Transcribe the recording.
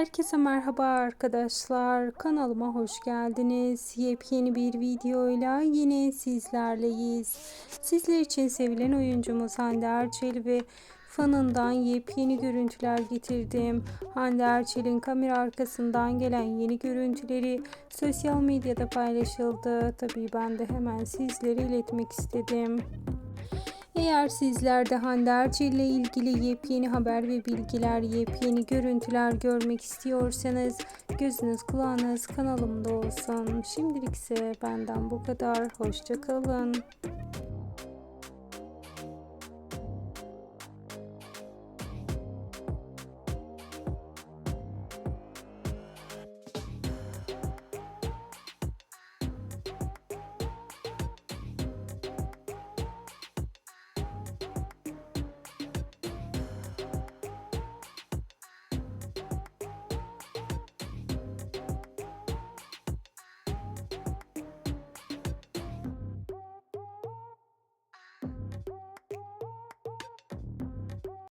Herkese merhaba arkadaşlar. Kanalıma hoş geldiniz. Yepyeni bir videoyla yine sizlerleyiz. Sizler için sevilen oyuncumuz Hande Erçel ve fanından yepyeni görüntüler getirdim. Hande Erçel'in kamera arkasından gelen yeni görüntüleri sosyal medyada paylaşıldı. Tabii ben de hemen sizlere iletmek istedim. Eğer sizler de Hande Erçel ile ilgili yepyeni haber ve bilgiler, yepyeni görüntüler görmek istiyorsanız gözünüz kulağınız kanalımda olsun. Şimdilik ise benden bu kadar. Hoşçakalın.